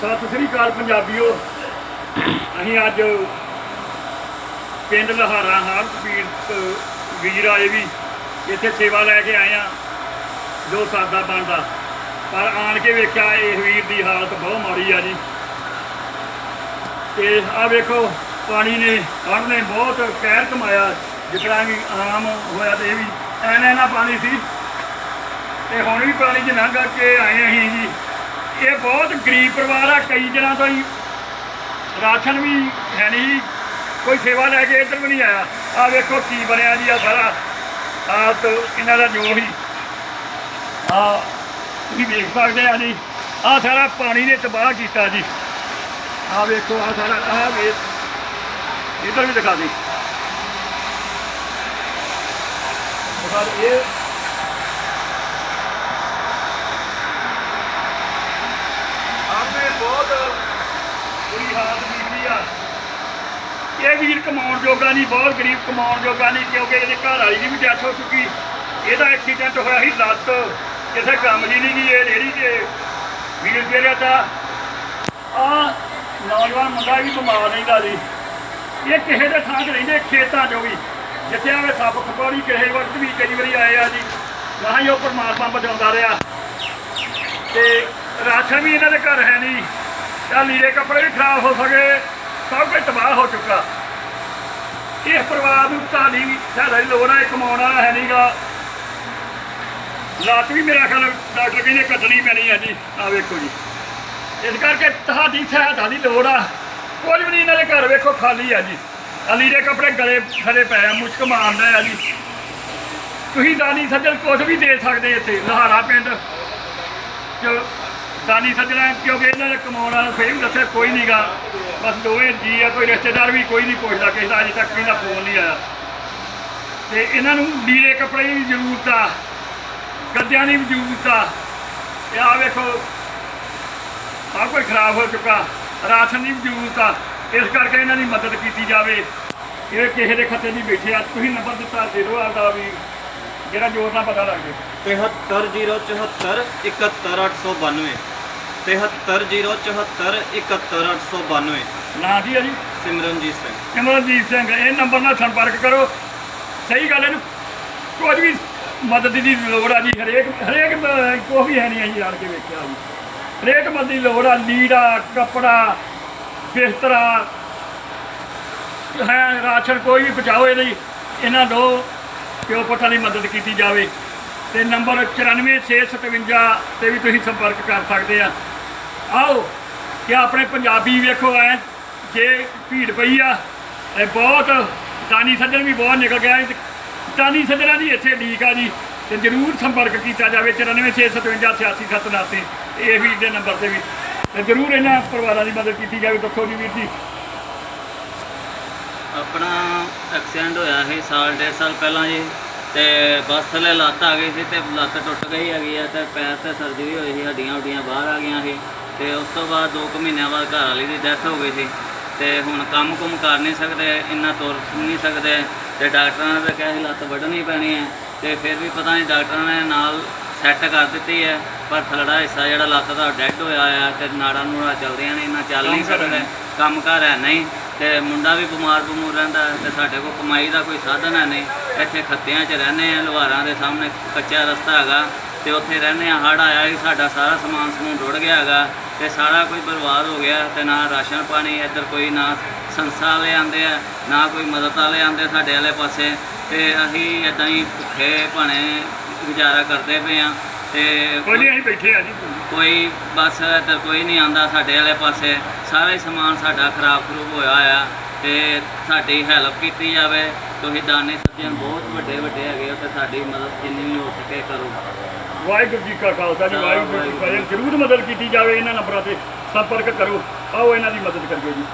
ਸਤਿ ਸ੍ਰੀ ਅਕਾਲ ਪੰਜਾਬੀਓ। ਅਸੀਂ ਅੱਜ ਪਿੰਡ ਲਹਾਰਾ ਹਾਰ ਪੀਰ ਵੀਰ ਆਏ ਵੀ ਇੱਥੇ ਸੇਵਾ ਲੈ ਕੇ ਆਏ ਆ, ਜੋ ਸਾਦਾ ਬਣਦਾ। ਪਰ ਆਣ ਕੇ ਵੇਖਿਆ, ਇਹ ਵੀਰ ਦੀ ਹਾਲਤ ਬਹੁਤ ਮਾੜੀ ਆ ਜੀ। ਤੇ ਆ ਵੇਖੋ, ਪਾਣੀ ਨੇ, ਹੜ੍ਹ ਨੇ ਬਹੁਤ ਕਹਿਰ ਕਮਾਇਆ। ਜਿਸ ਤਰ੍ਹਾਂ ਕਿ ਆਮ ਹੋਇਆ ਤੇ ਇਹ ਵੀ ਐਨਾ ਐਨਾ ਪਾਣੀ ਸੀ। ਤੇ ਹੁਣ ਵੀ ਪਾਣੀ 'ਚ ਲੰਘ ਕੇ ਆਏ ਅਸੀਂ ਜੀ। ਇਹ ਬਹੁਤ ਗਰੀਬ ਪਰਿਵਾਰ ਆ, ਕਈ ਦਿਨਾਂ ਤੋਂ ਹੀ ਰਾਸ਼ਨ ਵੀ ਹੈ ਨਹੀਂ ਕੋਈ ਸੇਵਾ ਲੈ ਕੇ ਇੱਧਰ ਵੀ ਨਹੀਂ ਆਇਆ। ਆ ਵੇਖੋ ਕੀ ਬਣਿਆ ਜੀ ਆ ਸਾਰਾ। ਹਾਲਤ ਇਹਨਾਂ ਦਾ ਜੋ ਹੀ ਆ ਤੁਸੀਂ ਵੇਖ ਸਕਦੇ ਆ ਜੀ। ਆ ਸਾਰਾ ਪਾਣੀ ਨੇ ਤਬਾਹ ਕੀਤਾ ਜੀ। ਆ ਵੇਖੋ ਆ ਸਾਰਾ ਆ ਵੇ ਇੱਧਰ ਵੀ ਦਿਖਾ ਦੇ। ਦਿਖਾ ਦੇ, ਇਹ ਬਹੁਤ ਬੁਰੀ ਹਾਲਤ ਕੀਤੀ ਆ। ਇਹ ਵੀਰ ਕਮਾਉਣ ਜੋਗਾ ਨਹੀਂ, ਬਹੁਤ ਗਰੀਬ ਕਮਾਉਣ ਜੋਗਾ ਨਹੀਂ, ਕਿਉਂਕਿ ਇਹਦੇ ਘਰ ਵਾਲੀ ਦੀ ਵੀ ਡੈਥ ਹੋ ਚੁੱਕੀ। ਇਹਦਾ ਐਕਸੀਡੈਂਟ ਹੋਇਆ ਸੀ ਲੱਤ। ਕਿਸੇ ਕੰਮ ਦੀ ਨਹੀਂ ਗਈ ਇਹ ਰੇੜੀ ਤੇ। ਵੀਰ ਜਿਹੜਾ ਤਾਂ ਆ ਨੌਜਵਾਨ ਮੁੰਡਾ ਵੀ ਬਿਮਾਰ ਰਹਿੰਦਾ ਜੀ ਇਹ ਕਿਸੇ ਦੇ ਥਾਂ 'ਚ ਰਹਿੰਦੇ, ਖੇਤਾਂ 'ਚੋਂ ਵੀ। ਜਿੱਥੇ ਆਵੇ ਸੱਪ ਖਪੌੜੀ ਕਿਸੇ ਵਕਤ ਵੀ ਕਈ ਵਾਰੀ ਆਏ ਆ ਜੀ। ਨਾ ਹੀ ਉਹ ਪਰਮਾਤਮਾ ਬਚਾਉਂਦਾ ਰਿਹਾ। ਤੇ ਰਾਸ਼ਨ ਵੀ ਇਹਨਾਂ ਦੇ ਘਰ ਹੈ ਨਹੀਂ। ਤਾਂ ਲੀੜੇ ਕੱਪੜੇ ਵੀ ਖਰਾਬ ਹੋ ਸਕੇ, ਸਭ ਕੁਝ ਤਬਾਹ ਹੋ ਚੁੱਕਾ। ਇਸ ਪਰਿਵਾਰ ਨੂੰ ਤੁਹਾਡੀ ਸਾਡਾ ਲੋੜ ਹੈ ਕਮਾਉਣ ਵਾਲਾ ਹੈ ਨਹੀਂਗਾ। ਲੱਤ ਵੀ ਮੇਰਾ ਖਿਆਲ ਡਾਕਟਰ ਕਹਿੰਦੇ ਕੱਟਣੀ ਪੈਣੀ ਹੈ ਜੀ। ਆ ਵੇਖੋ ਜੀ। ਇਸ ਕਰਕੇ ਤੁਹਾਡੀ ਸਹਾਇਤਾ ਦੀ ਲੋੜ ਆ। ਕੁਝ ਵੀ ਨਹੀਂ ਇਹਨਾਂ ਦੇ ਘਰ ਵੇਖੋ, ਖਾਲੀ ਆ ਜੀ। ਅਲੀ ਦੇ ਕੱਪੜੇ ਗਲੇ ਖੜੇ ਪਏ ਆ, ਮੁਸ਼ਕ ਮਾਰਦਾ ਆ ਜੀ। ਤੁਸੀਂ ਦਾਨੀ ਸੱਜਣ ਕੁਝ ਵੀ ਦੇ ਸਕਦੇ ਇੱਥੇ, ਲਹਾਰਾ ਪਿੰਡ ਚ ਦਾਨੀ ਸੱਜਣਾ, ਕਿਉਂਕਿ ਇਹਨਾਂ ਦੇ ਕਮਾਉਣ ਵਾਲਾ ਫੇਰ ਵੀ ਦੱਸਿਆ ਕੋਈ ਨਹੀਂਗਾ ਬਸ ਦੋਵੇਂ ਜੀ ਆ, ਕੋਈ ਰਿਸ਼ਤੇਦਾਰ ਵੀ ਕੋਈ ਨਹੀਂ ਪੁੱਛਦਾ, ਕਿਸੇ ਦਾ ਅਜੇ ਤੱਕ ਇਹਦਾ ਫੋਨ ਨਹੀਂ ਆਇਆ। ਤੇ ਇਹਨਾਂ ਨੂੰ ਲੀੜੇ ਕੱਪੜੇ ਦੀ ਜ਼ਰੂਰਤ ਆ, ਗੱਦਿਆਂ ਦੀ ਜ਼ਰੂਰਤ ਆ। ਤੇ ਆ ਵੇਖੋ, ਸਭ ਕੁਝ ਖਰਾਬ ਹੋ ਚੁੱਕਾ, ਰਾਸ਼ਨ ਦੀ ਵੀ ਜ਼ਰੂਰਤ ਆ। ਇਸ ਕਰਕੇ ਇਹਨਾਂ ਦੀ ਮਦਦ ਕੀਤੀ ਜਾਵੇ। ਇਹ ਕਿਸੇ ਦੇ ਖੱਤੇ ਨਹੀਂ ਬੈਠੇ ਆ, ਤੁਸੀਂ ਨੰਬਰ ਦਿੱਤਾ ਦੇ ਦਿਓ ਆਪਦਾ ਵੀ, ਜਿਹੜਾ ਜੋਰ ਨਾਲ ਪਤਾ ਲੱਗ ਜਾਵੇ। 73074 71892 73074 71892 ਨਾਂ ਕੀ ਆ ਜੀ। ਸਿਮਰਨਜੀਤ ਸਿੰਘ। ਸਿਮਰਨਜੀਤ ਸਿੰਘ ਇਹ ਨੰਬਰ ਨਾਲ ਸੰਪਰਕ ਕਰੋ। ਸਹੀ ਗੱਲ ਇਹਨੂੰ। ਕੁਝ ਵੀ ਮਦਦ ਦੀ ਲੋੜ ਆ ਜੀ ਹਰੇਕ ਹਰੇਕ ਕੋਈ ਵੀ ਹੈ ਨਹੀਂ ਅਸੀਂ ਆਣ ਕੇ ਵੇਖਿਆ ਜੀ। ਹਰੇਕ ਮਦਦ ਦੀ ਲੋੜ ਆ ਲੀੜਾ ਕੱਪੜਾ ਬਿਸਤਰਾ। ਹੈ ਰਾਸ਼ਨ ਕੋਈ ਵੀ ਪਹੁੰਚਾਓ ਇਹਦੀ ਇਹਨਾਂ ਦੋ ਪਿਓ ਪੁੱਤਾਂ ਦੀ ਮਦਦ ਕੀਤੀ ਜਾਵੇ। ਤੇ ਨੰਬਰ 94657 ਤੇ ਵੀ ਤੁਸੀਂ ਸੰਪਰਕ ਕਰ ਸਕਦੇ ਆ। ਆਓ, ਕਿ ਆਪਣੇ ਪੰਜਾਬੀ ਵੇਖੋ ਐ, ਜੇ ਭੀੜ ਪਈ ਆ, ਇਹ ਬਹੁਤ ਦਾਨੀ ਸੱਜਣ ਵੀ ਬਹੁਤ ਨਿਕਲ ਗਿਆ ਤੇ ਦਾਨੀ ਸੱਜਣਾ ਦੀ ਇੱਥੇ ਲੀਕ ਆ ਜੀ, ਤੇ ਜਰੂਰ ਸੰਪਰਕ ਕੀਤਾ ਜਾਵੇ 94657 ਤੇ, ਇਹ ਵੀ ਦੇ ਨੰਬਰ ਤੇ ਵੀ। ਤੇ ਜਰੂਰ ਇਹਨਾਂ ਪਰਿਵਾਰਾਂ ਦੀ ਮਦਦ ਕੀਤੀ ਜਾਵੇ, ਦੱਸੋ ਜੀ ਵੀਰ ਜੀ। ਆਪਣਾ ਐਕਸੀਡੈਂਟ ਹੋਇਆ ਸੀ, ਸਾਲ, ਡੇਢ ਸਾਲ ਪਹਿਲਾਂ ਜੀ। ਤੇ ਬੱਸ ਥੱਲੇ ਲੱਤ ਆ ਗਈ ਸੀ ਤੇ ਲੱਤ ਟੁੱਟ ਗਈ ਹੈਗੀ ਆ ਤੇ ਪੈਰ ਤੇ ਸਰਜਰੀ ਹੋਈ ਸੀ ਹੱਡੀਆਂ ਹੁੱਡੀਆਂ ਬਾਹਰ ਆ ਗਈਆਂ ਸੀ ਤੇ ਉਸ ਤੋਂ ਬਾਅਦ 2 ਕੁ ਮਹੀਨਿਆਂ ਬਾਅਦ ਘਰ ਵਾਲੀ ਦੀ ਡੈਥ ਹੋ ਗਈ ਸੀ ਤੇ ਹੁਣ ਕੰਮ ਕੁਮ ਕਰ ਨਹੀਂ ਸਕਦੇ ਇੰਨਾ ਤੁਰ ਨਹੀਂ ਸਕਦੇ ਤੇ ਡਾਕਟਰਾਂ ਨੇ ਤਾਂ ਕਿਹਾ ਸੀ ਲੱਤ ਵੱਢਣੀ ਪੈਣੀ ਹੈ ਤੇ ਫਿਰ ਵੀ ਪਤਾ ਨਹੀਂ ਡਾਕਟਰਾਂ ਨੇ ਨਾਲ ਸੈੱਟ ਕਰ ਦਿੱਤੀ ਹੈ ਪਰ ਥਲੜਾ ਹਿੱਸਾ ਜਿਹੜਾ ਲੱਤ ਦਾ ਡੈੱਡ ਹੋਇਆ ਆ ਤੇ ਨਾੜਾਂ ਨੂੜਾਂ ਚੱਲਦੀਆਂ ਨੇ ਇੰਨਾ ਚੱਲ ਨਹੀਂ ਸਕਦੇ ਕੰਮ ਕਰ ਹੈ ਨਹੀਂ। ਤੇ ਮੁੰਡਾ ਵੀ ਬਿਮਾਰ ਬਮੂਰ ਰਹਿੰਦਾ ਹੈ ਤੇ ਸਾਡੇ ਕੋਲ ਕਮਾਈ ਦਾ ਕੋਈ ਸਾਧਨ ਹੈ ਨਹੀਂ। ਇੱਥੇ ਖੱਤਿਆਂ 'ਚ ਰਹਿੰਦੇ ਆ ਲੁਹਾਰਾਂ ਦੇ ਸਾਹਮਣੇ ਕੱਚਾ ਰਸਤਾ ਹੈਗਾ ਤੇ ਉੱਥੇ ਰਹਿੰਦੇ ਆ ਹੜ ਆਇਆ ਸੀ, ਸਾਡਾ ਸਾਰਾ ਸਮਾਨ ਸਮੂਨ ਰੁੜ ਗਿਆ ਹੈਗਾ ਤੇ ਸਾਰਾ ਕੋਈ ਬਰਬਾਦ ਹੋ ਗਿਆ ਤੇ ਨਾ ਰਾਸ਼ਨ ਪਾਣੀ, ਇੱਧਰ ਕੋਈ ਨਾ ਸੰਸਥਾ ਵਾਲੇ ਆਉਂਦੇ ਆ, ਨਾ ਕੋਈ ਮਦਦ ਵਾਲੇ ਆਉਂਦੇ ਸਾਡੇ ਵਾਲੇ ਪਾਸੇ ਤੇ ਅਸੀਂ ਇਦਾਂ ਹੀ ਭੁੱਖੇ ਭਾਣੇ ਗੁਜ਼ਾਰਾ ਕਰਦੇ ਪਏ ਆ ਤੇ ਕੋਈ ਨਹੀਂ ਅਸੀਂ ਬੈਠੇ ਆ ਜੀ। ਕੋਈ ਬਸ ਇੱਧਰ ਕੋਈ ਨਹੀਂ ਆਂਦਾ ਸਾਡੇ ਵਾਲੇ ਪਾਸੇ। ਸਾਰਾ ਹੀ ਸਮਾਨ ਸਾਡਾ ਖਰਾਬ ਖਰੂਬ ਹੋਇਆ ਆ ਤੇ ਸਾਡੀ ਹੈਲਪ ਕੀਤੀ ਜਾਵੇ। ਤੁਸੀਂ ਦਾਨੇ ਸੱਜਣ ਬਹੁਤ ਵੱਡੇ ਵੱਡੇ ਹੈਗੇ ਹੋ ਤੇ ਸਾਡੀ ਮਦਦ ਜਿੰਨੀ ਵੀ ਹੋ ਸਕੇ ਕਰੋ। ਵਾਹਿਗੁਰੂ ਜੀ ਕਾ ਖਾਲਸਾ ਜੀ ਵਾਹਿਗੁਰੂ ਜੀ ਕੀ ਫਤਿਹ। ਜਰੂਰ ਮਦਦ ਕੀਤੀ ਜਾਵੇ ਇਹਨਾਂ ਨੰਬਰਾਂ ਤੇ ਸੰਪਰਕ ਕਰੋ। ਆਓ ਇਹਨਾਂ ਦੀ ਮਦਦ ਕਰੀਏ ਜੀ।